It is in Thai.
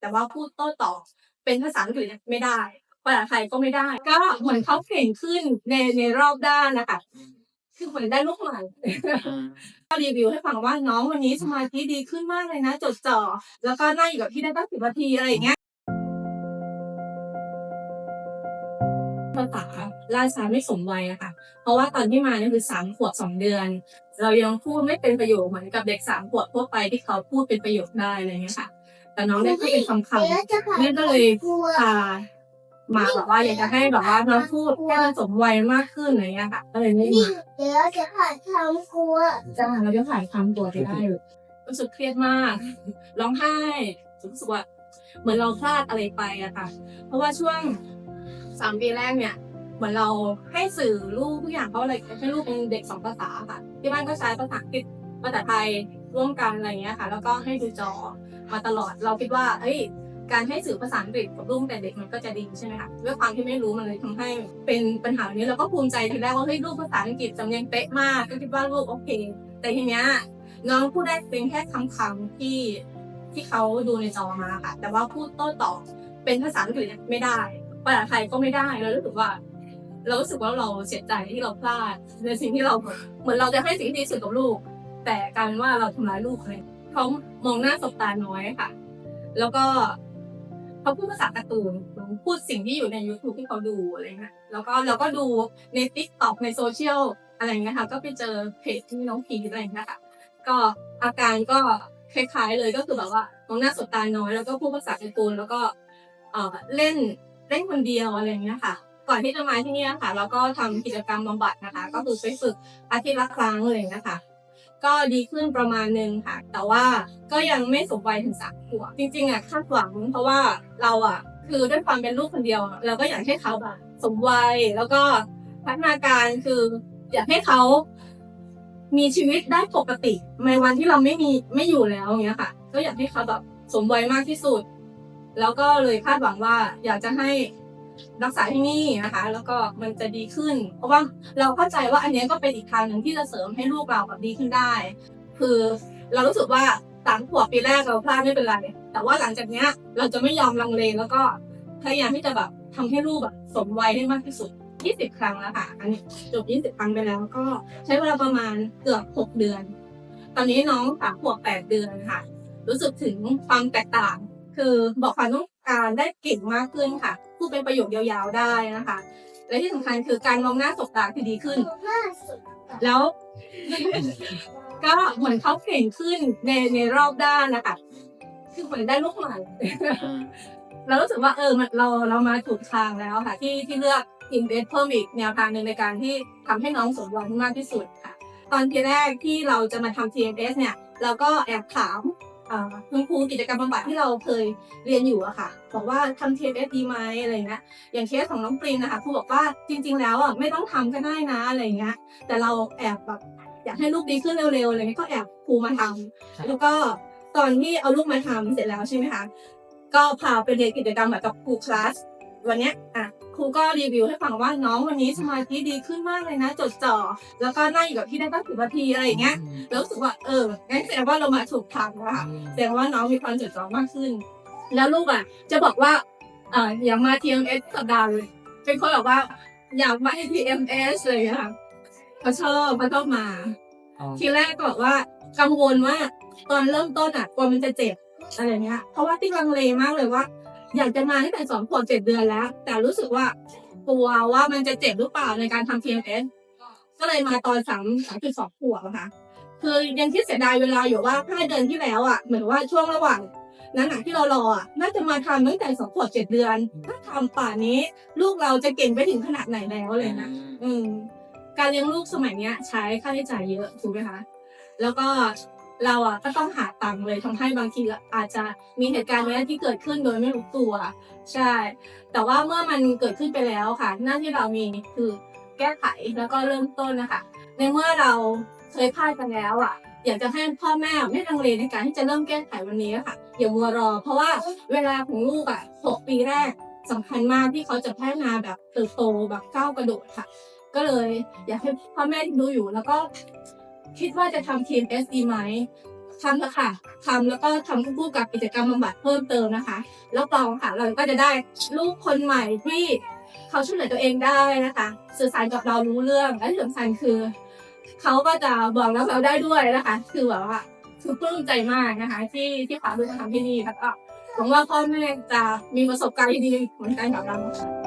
แต่ว่าพูดโต้ตอบเป็นภาษาอังกฤษเนี่ยไม่ได้ภาษาไทยก็ไม่ได้ ก็เหมือนเขาเก่งขึ้นในในรอบด้านนะคะคือเหมือนได้ลูกใหม่ก็รีวิวให้ฟังว่าน้องวันนี้สมาธิดีขึ้นมากเลยนะ จดจ่อแล้วก็นั่งอยู่กับที่ได้ตั้งสิบนาทีอะไรอย่างเงี้ยภาษาล่าช้าไม่สมวัยอะค่ะ เพราะว่าตอนที่มาเนี่ยคือสามขวบสองเดือน เรายังพูดไม่เป็นประโยคเหมือนกับเด็กสามขวบทั่วไปที่เขาพูดเป็นประโยคได้อะไรอย่างเงี้ยค่ะ แต่น้องได้พูดเป็นคำคำๆแม่ก็เลยพามาแบบว่าอยากจะให้แบบว่าน้องพูดให้มันสมวัยมากขึ้นอะไรอย่างเงี้ยค่ะ ก็เลยไม่มาเดี๋ยวจะผ่านทำครัวจ้าเราจะผ่านความตัวไปได้รู้สึกเครียดมาก ร้องไห้รู้สึกว่าเหมือนเราพลาดอะไรไปอะค่ะ เพราะว่าช่วงสามปีแรกเนี่ยเหมือนเราให้สื่อลูกทุกอย่างเพราะอะไรให้ลูกเป็นเด็กสองภาษาค่ะ ที่บ้านก็ใช้ภาษาอังกฤษภาษาไทยร่วมกันอะไรอย่างเงี้ยค่ะ แล้วก็ให้ดูจอ มาตลอด เราคิดว่า เอ้ย การให้สื่อภาษาอังกฤษกับลูกแต่เด็กมันก็จะดีใช่ไหมคะด้วยความที่ไม่รู้มันเลยทำให้เป็นปัญหานี้เราก็ภูมิใจทีแรกว่าเฮ้ยลูกภาษาอังกฤษสำเนียงเป๊ะมากก็คิดว่าลูกโอเค แต่ทีเนี้ยน้องพูดได้เป็นแค่คำคำๆที่ที่เขาดูในจอมาค่ะ แต่ว่าพูดโต้ตอบเป็นภาษาอังกฤษไม่ได้ภาษาไทยก็ไม่ได้เรารู้สึกว่า เรารู้สึกว่าเราเสียใจที่เราพลาดในสิ่งที่เราเหมือนเราจะให้สิ่งที่ดีสุดกับลูก แต่กลารว่าเราทำร้ายลูกเลย เขามองหน้าสบตาน้อยค่ะ แล้วก็เขาพูดภาษาการ์ตูนพูดสิ่งที่อยู่ใน YouTube ที่เขาดูอะไรเงี้ยแล้วก็เราก็ดูใน t ิ k t o k ในโซเชียลอะไรเงี้ยค่ะ ก็ไปเจอเพจที่น้องพีอะไรเงี้ยค่ะ ก็อาการก็คล้ายๆเลยก็คือแบบว่ามองหน้าสบตาน้อย แล้วก็พูดภาษาการ์ตูนแล้วก็เออเล่นเล่นคนเดียวอะไรเงี้ยค่ะ ก่อนที่จะมาที่นี่ค่ะ เราก็ทำกิจกรรมบำบัดนะคะ ก็คือไปฝึกอาทิตย์ละครั้งอะไรเงี้ยค่ะ ก็ดีขึ้นประมาณนึงค่ะ แต่ว่าก็ยังไม่สมวัยถึงสามขวบจริงๆอะคาดหวังเพราะว่าเราอะคือด้วยความเป็นลูกคนเดียว เราก็อยากให้เขาแบบสมวัยแล้วก็พัฒนาการคืออยากให้เขามีชีวิตได้ปกติในวันที่เราไม่มีไม่อยู่แล้วอย่างเงี้ยค่ะ ก็อยากให้เขาแบบสมวัยมากที่สุด แล้วก็เลยคาดหวังว่าอยากจะให้ รักษาที่นี่นะคะ แล้วก็มันจะดีขึ้น เพราะว่าเราเข้าใจว่าอันนี้ก็เป็นอีกทางหนึ่งที่จะเสริมให้ลูกเราแบบดีขึ้นได้ คือเรารู้สึกว่าสามขวบปีแรกเราพลาดไม่เป็นไร แต่ว่าหลังจากเนี้ยเราจะไม่ยอมลังเลแล้วก็พยายามที่จะแบบทำให้ลูกแบบสมวัยให้มากที่สุด 20 ครั้งแล้วค่ะ อันนี้จบ 20 ครั้งไปแล้วก็ใช้เวลาประมาณเกือบ 6 เดือน ตอนนี้น้องสามขวบ8เดือนค่ะ รู้สึกถึงความแตกต่าง คือบอกความต้องการได้เก่งมากขึ้นค่ะ เป็นประโยคยาวๆได้นะคะ และที่สำคัญคือการมองหน้าสบตาคือดีขึ้นล่าสุดแล้ว ก็เหมือนเขาเก่งขึ้นในในรอบด้านนะคะ คือเหมือนได้ลูกใหม่เรารู้สึกว่าเออมันเราเรามาถูกทางแล้วค่ะ ที่ที่เลือกอินเวสเพิ่มอีกแนวทางหนึ่งในการที่ทำให้น้องสมหวังมากที่สุดค่ะ ตอนทีแรกที่เราจะมาทำ TMS เนี่ย เราก็แอบถามเอ่อ คุณครูกิจกรรมบำบัดที่เราเคยเรียนอยู่อะค่ะ บอกว่าทำ TMS ดีไหมอะไรเงี้ยอย่างเคสของน้องปรินนะคะครูบอกว่าจริง ๆ แล้วอะไม่ต้องทำก็ได้นะอะไรเงี้ยแต่เราแอบแบบอยากให้ลูกดีขึ้นเร็วๆอะไรเงี้ยก็แอบครูมาทำแล้วก็ตอนที่เอาลูกมาทำเสร็จแล้วใช่ไหมคะก็พาไปเรียนกิจกรรมแบบกับครูคลาส วันเนี้ยอะครูก็รีวิวให้ฟังว่าน้องวันนี้สมาธิดีขึ้นมากเลยนะ จดจ่อแล้วก็นั่งอยู่กับที่ได้ตั้งสิบนาทีอะไรอย่างเงี้ยแล้วรู้สึกว่าเอองั้นแสดงว่าเรามาถูกทางแล้วค่ะแสดงว่าน้องมีความจดจ่อมากขึ้น แล้วลูกอะ จะบอกว่าเอ่ออยากมา TMS สัปดาห์เลยเป็นคนแบบว่า อยากมาให้ TMS เลยอะค่ะเขาชอบเขาชอบมาทีแรกก็บอกว่ากังวลว่าตอนเริ่มต้นอะกลัวมันจะเจ็บอะไรเงี้ยเพราะว่าที่ลังเลมากเลยว่า อยากจะมาตั้งแต่สองขวบเจ็ดเดือนแล้ว แต่รู้สึกว่ากลัวว่ามันจะเจ็บหรือเปล่าในการทำ TMS ก็เลยมาตอนสามสามจุดสองขวบอะค่ะ คือยังคิดเสียดายเวลาอยู่ว่าห้าเดือนที่แล้วอะเหมือนว่าช่วงระหว่างนั้นอะที่เรารออะน่าจะมาทำตั้งแต่สองขวบเจ็ดเดือน ถ้าทำป่านนี้ ลูกเราจะเก่งไปถึงขนาดไหนแล้วเลยนะอืมการเลี้ยงลูกสมัยเนี้ย ใช้ค่าใช้จ่ายเยอะถูกไหมคะ แล้วก็ เราอะก็ต้องหาตังค์เลยทำให้บางทีอาจจะมีเหตุการณ์แบบนี้ที่เกิดขึ้นโดยไม่รู้ตัว ใช่ แต่ว่าเมื่อมันเกิดขึ้นไปแล้วค่ะ หน้าที่เรามีคือแก้ไขแล้วก็เริ่มต้นนะคะในเมื่อเราเคยพลาดกันแล้วอะอยากจะให้พ่อแม่ไม่ลังเลในการที่จะเริ่มแก้ไขวันนี้ค่ะอย่ามัวรอ เพราะว่าเวลาของลูกอะหกปีแรกสำคัญมากที่เขาจะพัฒนาแบบเติบโตแบบก้าวกระโดดค่ะ ก็เลยอยากให้พ่อแม่ที่ดูอยู่แล้วก็ คิดว่าจะทำทีม S ดีไหมทำเถอะค่ะทำแล้วก็ทำคู่กับกิจกรรมบำบัดเพิ่มเติมนะคะแล้วรองค่ะเราก็จะได้ลูกคนใหม่ที่เขาช่วยเหลือตัวเองได้นะคะ สื่อสารกับเรารู้เรื่องและที่สำคัญคือ เขาก็จะบอกรักเราได้ด้วยนะคะ คือแบบว่าคือปลื้มใจมากนะคะ ที่ที่ฝากลูกมาทำที่นี่แล้วก็หวังว่าพ่อแม่จะมีประสบการณ์ที่ดีเหมือนกันกับเราค่ะ